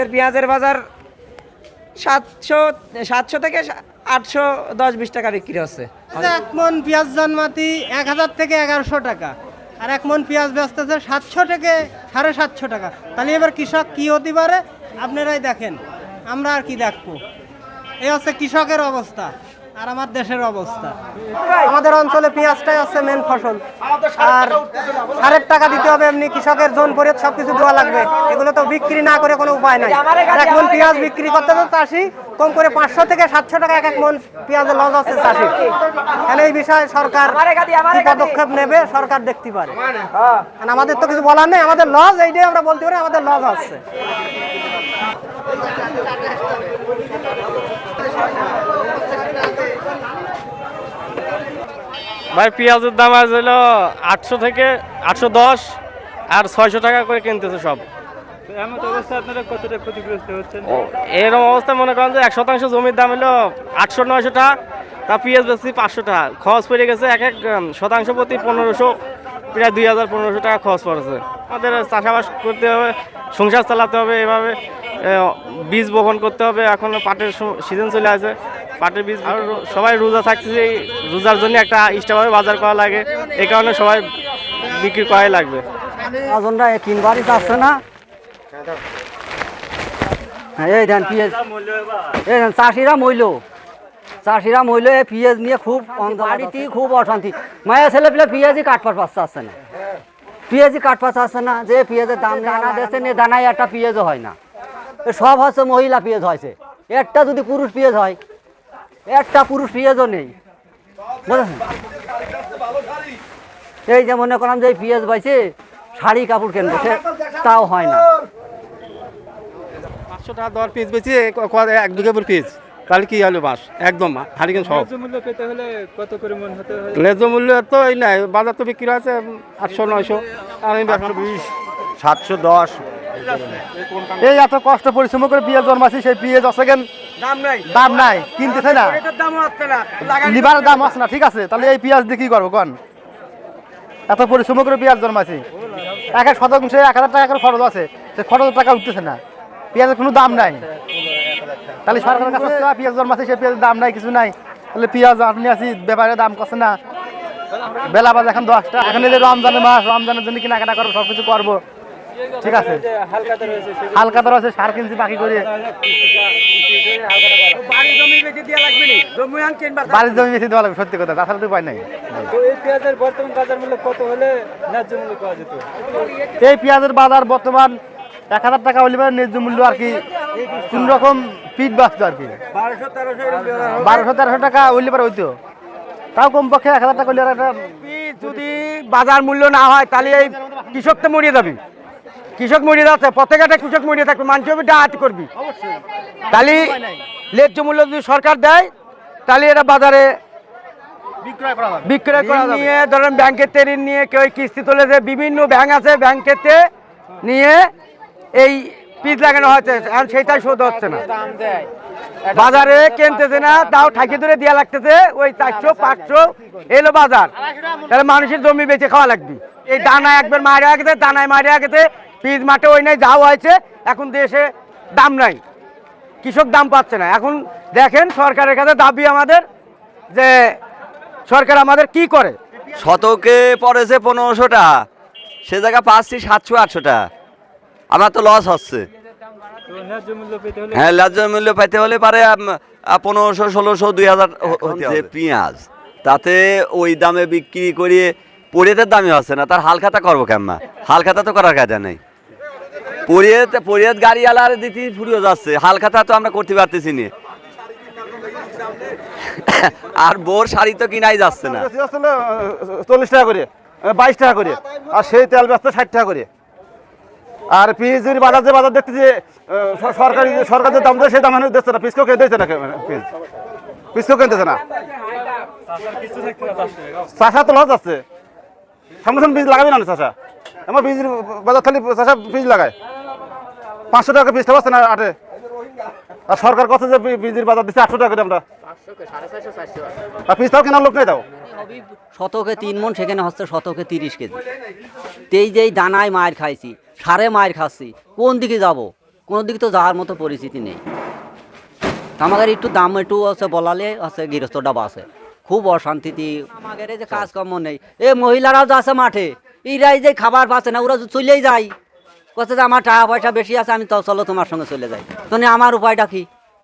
এর পেঁয়াজের বাজার সাতশো সাতশো থেকে আটশো দশ বিশ টাকা বিক্রি হচ্ছে। এক মন পেঁয়াজ জন্মাতি এক হাজার থেকে এগারোশো টাকা। আর এক মন পেঁয়াজ বেচতেছে সাতশো থেকে সাড়ে সাতশো টাকা। তাহলে এবার কৃষক কি হতে পারে? আপনারাই দেখেন। আমরা আর কি দেখব। এই হচ্ছে কৃষকের অবস্থা। আর আমার দেশের অবস্থা। আমাদের অঞ্চলে পেঁয়াজটাই হচ্ছে মেন ফসল। আর সারের টাকা দিতে হবে এমনি কৃষকের জোন করে সব কিছু দেওয়া লাগবে। এগুলো তো বিক্রি না করে কোনো উপায় নাই। এক মন পেঁয়াজ বিক্রি করতে তো চাষি কম করে পাঁচশো থেকে সাতশো টাকা এক এক মন পেঁয়াজের লস আছে চাষি। তাহলে এই বিষয়ে সরকার কি পদক্ষেপ নেবে সরকার দেখতে পারে। আমাদের তো কিছু বলার নেই আমাদের লস এইটাই আমরা বলতে পারি আমাদের লস আছে। ভাই পেঁয়াজের দাম আজ হলো আটশো থেকে আটশো দশ আর ছয়শো টাকা করে কিনতেছে সব। এরকম অবস্থা মনে করেন যে এক শতাংশ জমির দাম হলো আটশো নয়শো টাকা তা পেঁয়াজ বেশি পাঁচশো টাকা। খরচ পড়ে গেছে এক এক শতাংশ প্রতি পনেরোশো প্রায় দুই হাজার পনেরোশো টাকা খরচ পড়েছে। আমাদের চাষাবাস করতে হবে সংসার চালাতে হবে এভাবে বীজ বপন করতে হবে এখন পাটের সিজন চলে আছে পাটের বীজ আর সবাই রোজা থাকতেছে এই রোজার জন্য একটা এক্সট্রাভাবে বাজার করা লাগে এই কারণে সবাই বিক্রি করাই লাগবে। আজনরা কিনবারই যাচ্ছে না। হ্যাঁ, এই দেন পিঁয়াজ। এই দেন চাষিরা মইল। চাষিরা মইল এই পিঁয়াজ নিয়ে খুব বাড়িতে খুব অশান্তি। মায়ের ছেলে পেলে পিঁয়াজই কাটপার পাচ্ছে আসছে না। পিঁয়াজই কাটপার আসছে না যে পেঁয়াজের দাম দানা দিচ্ছে নিয়ে দানায় একটা পেঁয়াজও হয় না। সব হচ্ছে মহিলা পেঁয়াজ হয়েছে। একটা যদি পুরুষ পেঁয়াজ হয় একটা পুরুষ পেঁয়াজও নেই। বুঝেছেন? এই যে মনে করলাম যে এই পেঁয়াজ পাইছে শাড়ি কাপড় কিনবো সে তাও হয় না। পাঁচশো টাকা দর পিস বেশি এক দুগে পর পিস তাহলে কি হলো বাস? একদম হারিকেন সব। ন্যায্য মূল্য পেতে হলে কত করে মন হতে হয়? ন্যায্য মূল্য তো এই নাই বাজার তো বিক্রি আছে আটশো নয়শো। আর আমি বিশ সাতশো দশ। এই এত কষ্ট পরিশ্রম করে পেঁয়াজ জন্মাছি সেই পেঁয়াজ আছে কেন? দাম নাই। দাম নাই কিনতেছে না। দাম লিভারের দাম আছে না ঠিক আছে। তাহলে এই পেঁয়াজ দিয়ে কি করব কন? এত পরিশ্রম করে পেঁয়াজ জন্মাছি এক এক শতাংশে এক হাজার টাকা করে খরচ আছে সে খরচ টাকা উঠতেছে না। পেঁয়াজের কোনো দাম নাই। তাহলে সরকারের কাছে পেঁয়াজ জন্মাছে সে পেঁয়াজের দাম নাই কিছু নাই। তাহলে পেঁয়াজ আপনি আছি ব্যাপারে দাম করছে না। বেলা বাজে এখন দশটা। এখন এই যে রমজানের মাস রমজানের জন্য কেনাকাটা করব সব কিছু করব। ঠিক আছে। হালকা দর আছে সার কিনছি বাকি করে বাড়ির জমি বেশি দেওয়া লাগবে সত্যি কথা তাছাড়া তো উপায় নাই। এই পেঁয়াজের বাজার বর্তমান এক হাজার টাকা হলে ন্যায্য মূল্য আর কি কোন রকম পিট বাঁচতো আর কি। বারোশো তেরোশো টাকা হইলে পরে হইতো। তাও কমপক্ষে এক হাজার টাকা হইলে যদি বাজার মূল্য না হয় তাহলে এই কৃষক তো মরিয়ে যাবে। কৃষক মরিয়ে যাচ্ছে প্রত্যেকটা কৃষক মরিয়ে থাকবে মানুষ হবে ডাহাত করবি। তাহলে ন্যায্য মূল্য যদি সরকার দেয় তাহলে এটা বাজারে বিক্রয় করা নিয়ে ধরেন ব্যাংকের তে ঋণ নিয়ে কেউ কিস্তি তুলেছে বিভিন্ন ব্যাংক আছে ব্যাংকের তে নিয়ে এই পিস লাগানো হয়েছে এখন সেটাই শোধ হচ্ছে না। বাজারে কিনতেছে না তাও ঠাকি ধরে দেওয়া লাগতেছে ওই চারশো পাঁচশো এলো বাজার। তাহলে মানুষের জমি বেঁচে খাওয়া লাগবে। এই দানা একবার মারিয়া গেছে দানায় মারিয়া গেছে পিস মাঠে ওই নাই যাওয়া হয়েছে এখন দেশে দাম নাই। কৃষক দাম পাচ্ছে না। এখন দেখেন সরকারের কাছে দাবি আমাদের যে সরকার আমাদের কি করে? শতকে পড়েছে পনেরোশো টাকা সে জায়গা পাচ্ছি সাতশো আটশো টাকা। আমার তো লস হচ্ছে। তো ন্যায্য মূল্য পেতে হলে হ্যাঁ ন্যায্য মূল্য পাইতে হলে পারে পনেরোশো ষোলোশো দুই হাজার যে পেঁয়াজ তাতে ওই দামে বিক্রি করিয়ে পরিয়েতের দামই হচ্ছে না। তার হালখাতা করব কেমন হালখাতা তো করার কাজে নেই। পরিয়েত পরিয়েত গাড়ি আলার দিতে ফুরিয়ে যাচ্ছে। হালখাতা তো আমরা করতে পারতেছি না। আর বোর শাড়ি তো কিনাই যাচ্ছে না। চল্লিশ টাকা করে বাইশ টাকা করে, আর সেই তেল ব্যস্ত ষাট টাকা করে। আর পিস বাজার যে বাজার দেখতে যে সরকারি সরকার যে দাম দেয়, সেই দাম মানে দিচ্ছে না। পিসকেও কেউ দিচ্ছে না পিস। পিসকেও কিনতেছে না। চাষা তো লস আছে। সামনে সামনে বীজ লাগাবি না চাষা? আমার বীজ বাজার খালি চাষা বীজ লাগায়। পাঁচশো টাকা পিসটা পাচ্ছে না আটে? আর সরকার কথা যে বিজির বাজার দিচ্ছে আটশো টাকা আমরা আর পিসটাও কেনার লোক নেই তাও? শতকে তিন মন সেখানে হচ্ছে শতকে তিরিশ কেজি। তেই যেই দানায় মায়ের খাইছি সারে মায়ের খাচ্ছি কোন দিকে যাব? কোন দিকে তো যাওয়ার মতো পরিস্থিতি নেই। আমাদের একটু দাম একটু হচ্ছে বলালে হচ্ছে গৃহস্থটা বাসে। খুব অশান্তিতে আমাদের যে কাজকর্ম নেই। এ মহিলারাও যাচ্ছে মাঠে এরাই যে খাবার পাচ্ছে না ওরা চলেই যায়। কত যে আমার টাকা পয়সা বেশি আছে, আমি তো চলো তোমার সঙ্গে চলে যাই। তুমি আমার উপায়টা কি?